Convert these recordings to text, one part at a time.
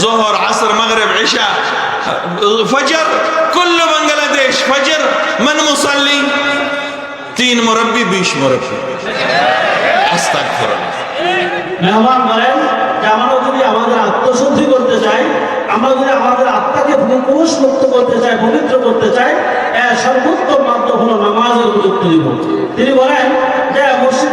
জোহর, আসর, মাগরেব, ইশা, ফজর, কুল্লু বাংলাদেশ, ফজর, মান মুসাল্লি, তিন মুরব্বি, বিশ মুরব্বি। আস্তাগফিরুল্লাহ। মেহমান বলেন যে আমরা যদি আমাদের আত্মশুদ্ধি করতে চাই, আমরা যদি আমাদের আত্মাকে ভূমিপুরুষ মুক্ত করতে চাই, পবিত্র করতে চাই সর্বোত্তম মাধ্যম হলো নামাজের উপযুক্ত জীবন। তিনি বলেন যে মসজিদ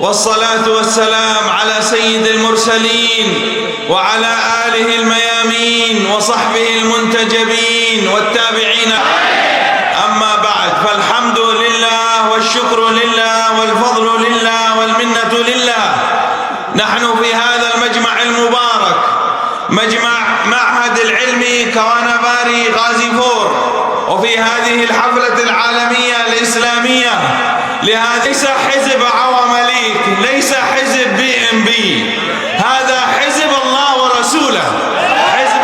والصلاة والسلام على سيد المرسلين وعلى آله الميامين وصحبه المنتجبين والتابعين. أما بعد فالحمد لله والشكر لله والفضل لله والمنة لله. نحن في هذا المجمع المبارك مجمع معهد العلم كوانباري غازي فور وفي هذه الحفلة العالمية الإسلامية لهذا ليس حزب عوامليك ليس حزب بي إم بي. هذا حزب الله ورسوله. حزب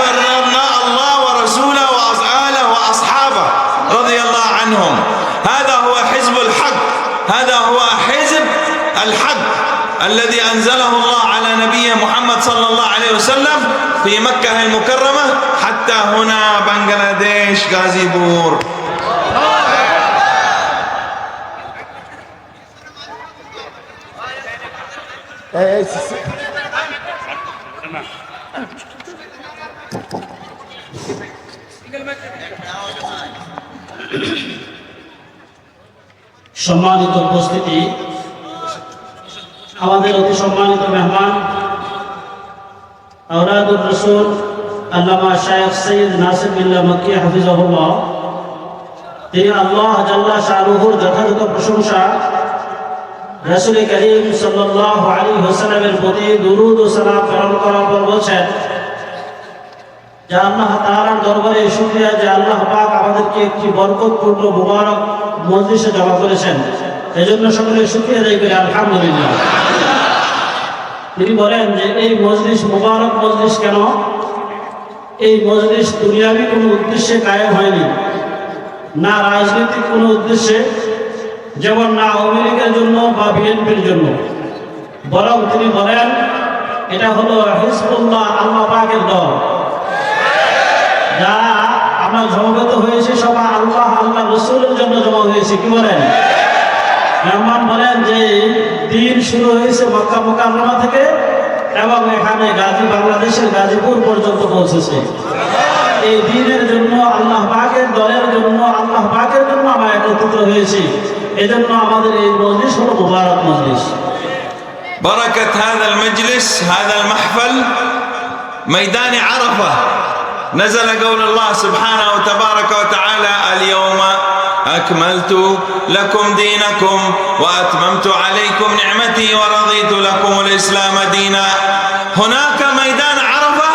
الله ورسوله وآله وأصحابه رضي الله عنهم. هذا هو حزب الحق. هذا هو حزب الحق الذي أنزله الله على نبيه محمد صلى الله عليه وسلم في مكة المكرمة حتى هنا بنغلاديش غازي بور. সম্মানিত উপস্থিতি, আমাদের অতি সম্মানিত মেহমান আওরাদুর রসুল, আল্লামা শায়েখ সৈয়দ নাসির মক্কি, হাফিজাহুল্লাহ। তিনি আল্লাহ জাল্লা শাহরুহুর যথাযথ প্রশংসা রসুল করিম সাল্লাহ আলী হোসালামের প্রতি দুরুদ ও সালাম প্রেরণ করার পর বলছেন, যে আল্লাহ তাআলার দরবারে শুকরিয়া, যে আল্লাহ পাক আমাদেরকে একটি বরকতপূর্ণ, মুবারক মজলিসে জমা করেছেন। এজন্য সকলে শুকরিয়া আলহামদুলিল্লাহ। তিনি বলেন যে, এই মজলিস, মুবারক মজলিস কেন? এই মজলিস দুনিয়াবি কোনো উদ্দেশ্যে কায়েম হয়নি। না রাজনৈতিক কোনো উদ্দেশ্যে যেমন না আওয়ামী লীগের জন্য বা বিএনপির জন্য। বরং তিনি বলেন, এটা হলো হিজবুল্লাহ আল্লাহ পাকের দল। যা আমরা জমাগত হয়েছে সবাই আল্লাহ আল্লাহ রসুলের জন্য জমা হয়েছে। কি বলেন? মেহমান বলেন যে দিন শুরু হয়েছে মক্কা মোকাররমা থেকে এবং এখানে গাজী বাংলাদেশের গাজীপুর পর্যন্ত পৌঁছেছে। এই দিনের জন্য আল্লাহ পাকের দলের জন্য, আল্লাহ পাকের জন্য আমরা একত্রিত হয়েছি। এজন্য আমাদের এই মজলিস হলো মুবারক মজলিস بركة هذا المجلس هذا المحفل ميدان عرفة نزل قول الله سبحانه وتبارك وتعالى اليوم أكملت لكم دينكم وأتممت عليكم نعمتي ورضيت لكم الإسلام دينا هناك ميدان عرفة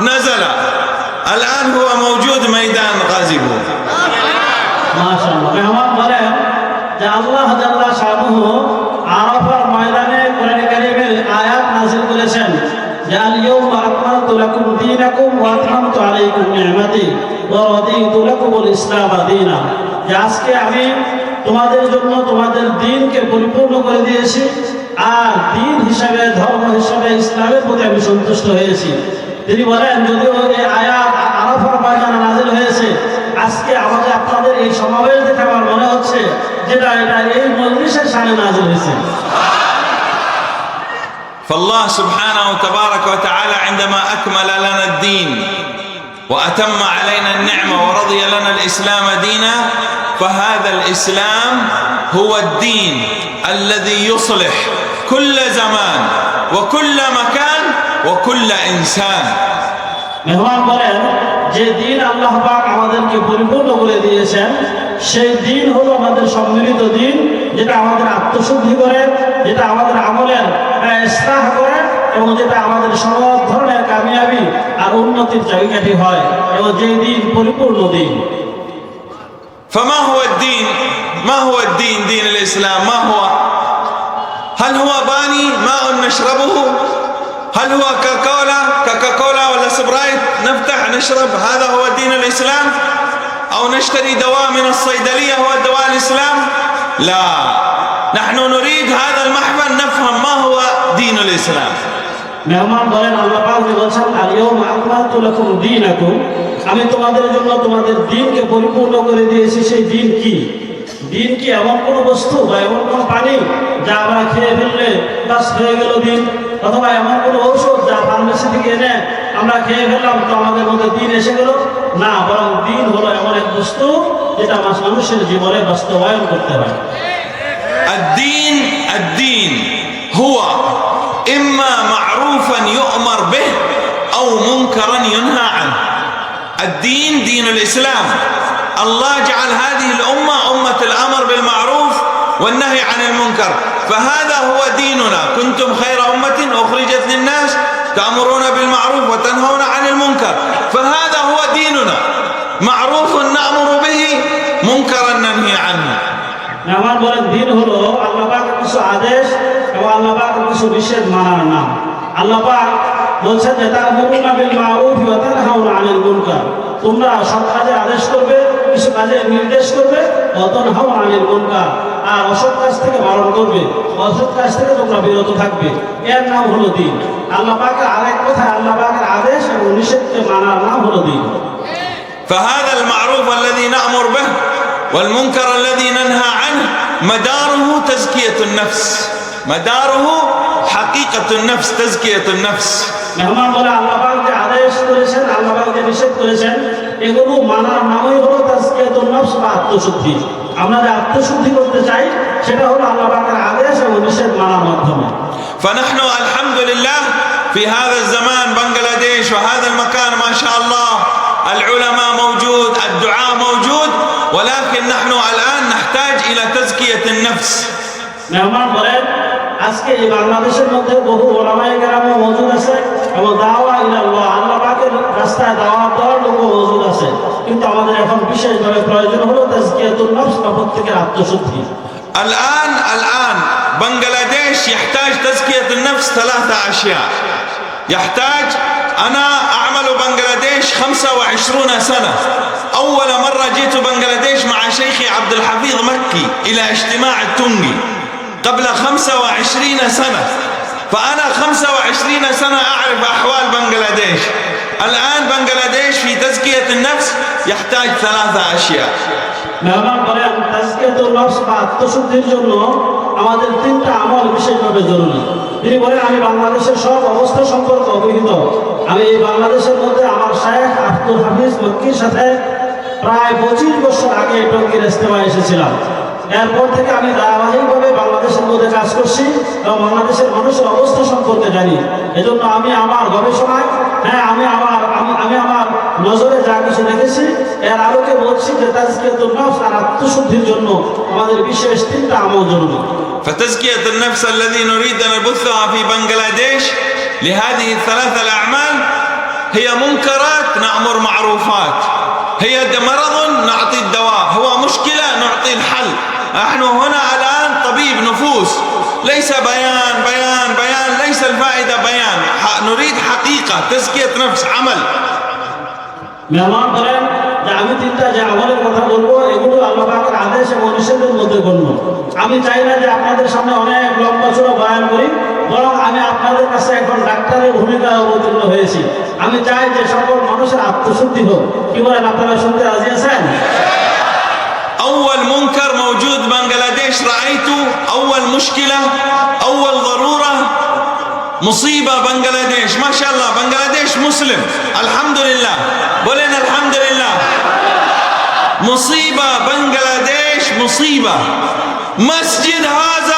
نزل الآن هو موجود ميدان غازبون মাশাআল্লাহ মেহমান বলেন আল্লাহ আরাফার ময়দানে আয়াত করেছেন আজকে আমি তোমাদের জন্য তোমাদের দিনকে পরিপূর্ণ করে দিয়েছি আর দিন হিসাবে, ধর্ম হিসাবে ইসলামের প্রতি আমি সন্তুষ্ট হয়েছি। তিনি বলেন, যদিও এই আয়াত আরাফার ময়দানে নাজিল হয়েছে, আজকে আমাদের আপনাদের এই সমাবেশ হচ্ছে যেটা এটা এই মজলিসের সামনে নাজিল হয়েছে فالله سبحانه وتبارك وتعالى عندما أكمل لنا الدين وأتم علينا النعمة ورضي لنا الإسلام دينا فهذا الإسلام هو الدين الذي يصلح كل زمان وكل مكان وكل إنسان মেহমান বলেন যে দিন আল্লাহ পাক আমাদেরকে পরিপূর্ণ করে দিয়েছেন সেই দিন হলো আমাদের সম্মিলিত দিন যেটা আমাদের আত্মশুদ্ধি করে যেটা আমাদের আমলের ইস্তাহ করে এবং যেটা আমাদের সব ধরনের কামিয়াবি আর উন্নতির চাবিকাঠি হয় এবং যে দিন পরিপূর্ণ দিন فما هو الدين ما هو الدين دين الإسلام ما هو هل هو باني ماء نشربه هل هو كاكولا كاكاكولا ولا سبرايت نفتح نشرب هذا هو دين الإسلام أو نشتري دواء من الصيدلية هو دواء الإسلام لا نحن نريد هذا المحفل نفهم ما هو دين الإسلام মেহমান বলেন আল্লাহ পাক যে বলছেন আলিয়াউমা আকমালতু লাকুম দীনাকুম আমি তোমাদের জন্য তোমাদের দিনকে পরিপূর্ণ করে দিয়েছি সেই দিন কি দিন কি এমন কোন বস্তু বা এমন কোন পানি যা আমরা খেয়ে ফেললে বাস হয়ে গেল দিন অথবা এমন কোন ঔষধ যা ফার্মেসি থেকে এনে আমরা খেয়ে ফেললাম তো আমাদের মধ্যে দিন এসে গেল না বরং দিন হলো এমন এক বস্তু যেটা মাস- মানুষের জীবনে বাস্তবায়ন করতে হয় الدين الدين هو إما معروفا يؤمر به أو منكرا ينهى عنه الدين دين الإسلام الله جعل هذه الأمة أمة الأمر بالمعروف والنهي عن المنكر فهذا هو ديننا كنتم خير أمة أخرجت للناس تأمرون بالمعروف وتنهون عن المنكر فهذا هو ديننا معروف نأمر به منكرا ننهي عنه আমার বলেন দিন হলো আল্লাহ পাকের কিছু আদেশ এবং আল্লাহ পাকের কিছু নিষেধ মানার নাম আল্লাহ পাক বলছেন যে তারা মুমিনা বিল মারুফ ওয়া তানহাউনা আনিল মুনকার তোমরা সৎ কাজে আদেশ করবে কিছু কাজে নির্দেশ করবে ওয়া তানহাউনা আনিল মুনকার আর অসৎ কাজ থেকে বারণ করবে অসৎ কাজ থেকে তোমরা বিরত থাকবে এর নাম হলো দিন আল্লাহ পাকের আরেক কথায় আল্লাহ পাকের আদেশ এবং নিষেধকে মানার নাম হলো দিন فهذا المعروف الذي نأمر به والمنكر الذي ننهى عنه مداره تزكية النفس مداره حقيقة النفس تزكية النفس মেহমান বলে আল্লাহ পাক যে আদেশ করেছেন আল্লাহ পাক যে নিষেধ করেছেন এগুলো মানার নামই হলো তাজকিয়াতুন নফস বা আত্মশুদ্ধি আমরা যে আত্মশুদ্ধি করতে চাই সেটা হলো আল্লাহ পাকের আদেশ এবং নিষেধ মানার মাধ্যমে فنحن الحمد لله في هذا الزمان بنغلاديش وهذا المكان ما شاء الله العلماء موجود الدعاء موجود ولكن نحن الآن نحتاج إلى تزكية النفس মেহমান বলেন আজকে এই বাংলাদেশের মধ্যে বহু ওলামাই গ্রামে মজুদ আছে এবং দাওয়া ইলাল্লাহ আল্লাহ পাকের রাস্তায় দাওয়া দেওয়ার লোকও মজুদ আছে কিন্তু আমাদের এখন বিশেষভাবে প্রয়োজন হলো তাজকিয়াতুন নফস বা প্রত্যেকের আত্মশুদ্ধি الآن الآن بنغلاديش يحتاج تزكية النفس ثلاثة أشياء يحتاج أنا أعمل بنغلاديش 25 سنة أول مرة جيت بنغلاديش مع شيخي عبد الحفيظ مكي إلى اجتماع التونجي قبل 25 سنة فأنا 25 سنة أعرف أحوال بنغلاديش الآن بنغلاديش في تزكية النفس يحتاج ثلاثة أشياء মেহমান বলেন তাজকিয়াতুল নফস বা আত্মশুদ্ধির জন্য আমাদের তিনটা আমল বিশেষভাবে জরুরি তিনি বলেন আমি বাংলাদেশের সব অবস্থা সম্পর্কে অবহিত আমি এই বাংলাদেশের মধ্যে আমার শায়েখ আব্দুল হাফিজ মক্কির সাথে প্রায় পঁচিশ বছর আগে টঙ্গির ইস্তেমায় এসেছিলাম এরপর থেকে আমি ধারাবাহিকভাবে বাংলাদেশের মধ্যে কাজ করছি এবং বাংলাদেশের মানুষের অবস্থা সম্পর্কে জানি এজন্য আমি আমার গবেষণায় হ্যাঁ আমি আমার আমি আমি আমার নজরে যা কিছু দেখেছি এর আলোকে বলছি যে তাজকিয়াতুল নফস আর আত্মশুদ্ধির জন্য আমাদের বিশেষ তিনটা আমল জরুরি فتزكية النفس الذي نريد أن نبثها في بنغلاديش لهذه الثلاثة الأعمال هي منكرات نأمر معروفات هي د- مرض نعطي الدواء هو مشكلة نعطي الحل نحن هنا الآن طبيب نفوس ليس بيان بيان بيان ليس الفائدة بيان ح- نريد حقيقة تزكية نفس عمل মেহমান বলেন যে আমি তিনটা যে আমলের কথা বলবো এগুলো আল্লাহ পাকের আদেশ এবং নিষেধের মধ্যে গণ্য আমি চাই না যে আপনাদের সামনে অনেক লম্বা চূড়া বয়ান করি বরং আমি আপনাদের কাছে এখন ডাক্তারের ভূমিকা অবতীর্ণ হয়েছি আমি চাই যে সকল মানুষের আত্মশুদ্ধি হোক কি বলেন আপনারা শুনতে রাজি আছেন أول منكر موجود بنغلاديش رأيته أول مشكلة أول ضرورة مصيبة بنغلاديش ما شاء الله بنغلاديش مسلم الحمد لله بولين الحمد لله مصيبة بنغلاديش مصيبة مسجد هزار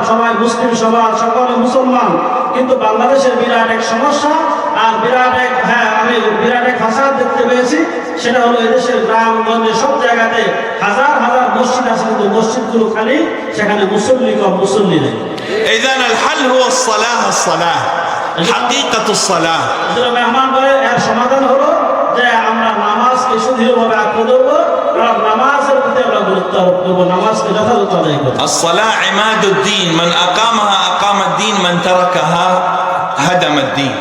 সবাই মুসলিম সমাজ সকলে মুসলমান কিন্তু বাংলাদেশের বিরাট এক সমস্যা আর বিরাট এক হ্যাঁ আমি বিরাট এক ফাসাদ দেখতে পেয়েছি সেটা হলো এদেশের গ্রাম গঞ্জে সব জায়গাতে হাজার হাজার মসজিদ আছে কিন্তু মসজিদগুলো খালি সেখানে মুসল্লি কম মুসল্লি নেই اذا الحل هو الصلاه الصلاه حقيقه الصلاه এজন্য মেহমান বলে এর সমাধান হলো যে আমরা নামাজকে সুদৃঢ়ভাবে আঁকড়ে আমরা গুরুত্ব আরোপ করবো নামাজকে যথাযথ আদায় করবো الصلاه عماد الدين من اقامها اقام الدين من تركها هدم الدين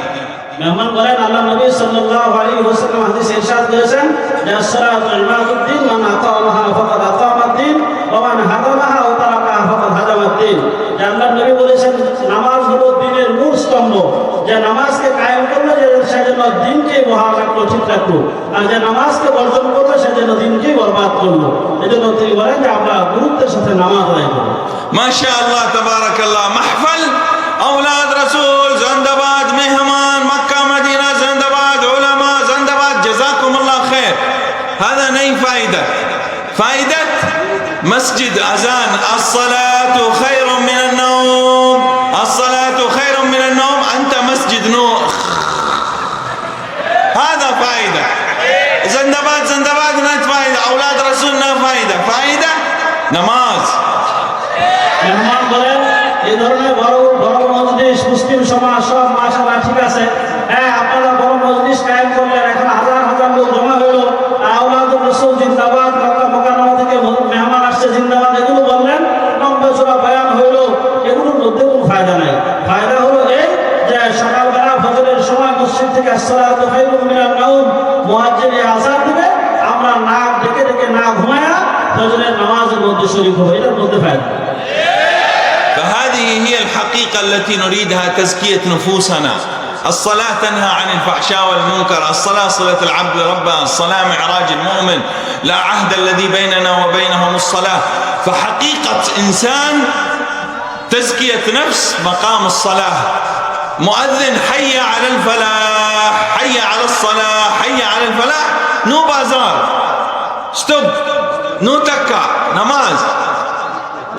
মেহমান বলেন আল্লাহ নবী সাল্লাল্লাহু আলাইহি ওয়াসাল্লাম হাদিসে ইরশাদ করেছেন যে আসসালাতু ইমাদুদ্দিন মান আকামাহা ফাকাদ আকামাদ্দিন ওয়া মান হাদামাহা ওয়া তারাকাহা ফাকাদ হাদামাদ্দিন যে আল্লাহ নবী বলেছেন নামাজ হলো দ্বীনের মূল স্তম্ভ যে নামাজকে কায়েম করলো যে সেজন্য দিনকে মহান রাখলো ঠিক রাখলো আর যে নামাজকে বর্জন করলো সেজন্য দিনকেই বরবাদ করলো এজন্য তিনি বলেন যে আমরা গুরুত্বের সাথে নামাজ আদায় করবো ما شاء الله تبارك الله محفل اولاد رسول زندباد مهمان مكه مدينه زندباد علماء زندباد جزاكم الله خير هذا ني فائده فائده مسجد اذان الصلاه خير নামাজ। মেহমান বলেন এই ধরনের বড় বড় মজলিস, মুসলিম সমাজ সব মাসাল্লাহ ঠিক আছে। হ্যাঁ আপনারা বড় মজলিস কায়েম করলেন, এখন হাজার হাজার লোক জমা হইল। আওলাদুর রসুল জিন্দাবাদ, মক্কা মোকারমা থেকে মেহমান আসছে জিন্দাবাদ, এগুলো বললেন, নব্বই চোরা বয়ান হইল। এগুলোর মধ্যে কোনো ফায়দা নাই। ফায়দা হলো এই যে সকালবেলা ফজরের সময় মসজিদ থেকে আসসালাত খাইরুল মিনাল নাউম মুয়াজ্জিন আজান দিবে। আমরা না ডেকে ডেকে না ঘুমায়া ফজরের নামাজের মধ্যে শরীক হবো এটার মধ্যে ফায়দা فهذه هي الحقيقة التي نريدها تزكية نفوسنا الصلاة تنهى عن الفحشاء والمنكر الصلاة صلة العبد ربه الصلاة معراج المؤمن لا عهد الذي بيننا وبينهم الصلاة فحقيقة إنسان تزكية نفس مقام الصلاة مؤذن حي على الفلاح حي على الصلاة حي على الفلاح نو بازار ستوب নুতাক্কা নামাজ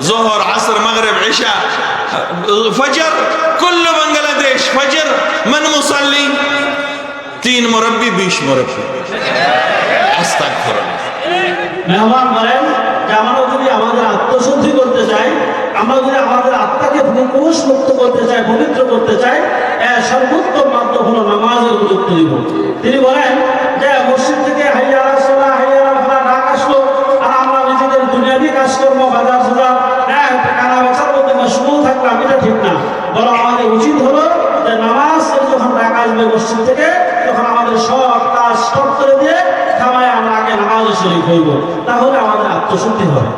জোহর আসর মাগরেব এশা ফজর কুল্ল বাংলাদেশ ফজর মন মুসাল্লি তিন মুরব্বি বিশ মুরব্বি আস্তাক করেন মেহমান বলেন যে আমরা যদি আমাদের আত্মশুদ্ধি করতে চাই আমরা যদি আমাদের আত্মাকে নিকুশ মুক্ত করতে চাই পবিত্র করতে চাই সর্বোত্তম মাধ্যম হলো নামাজের উপযুক্ত জীবন তিনি বলেন যে আসবে থেকে তখন আমাদের সব কাজ সব করে দিয়ে খামায় আমরা আগে নামাজ শরীফ হইব, তাহলে আমাদের আত্মশুদ্ধি হবে।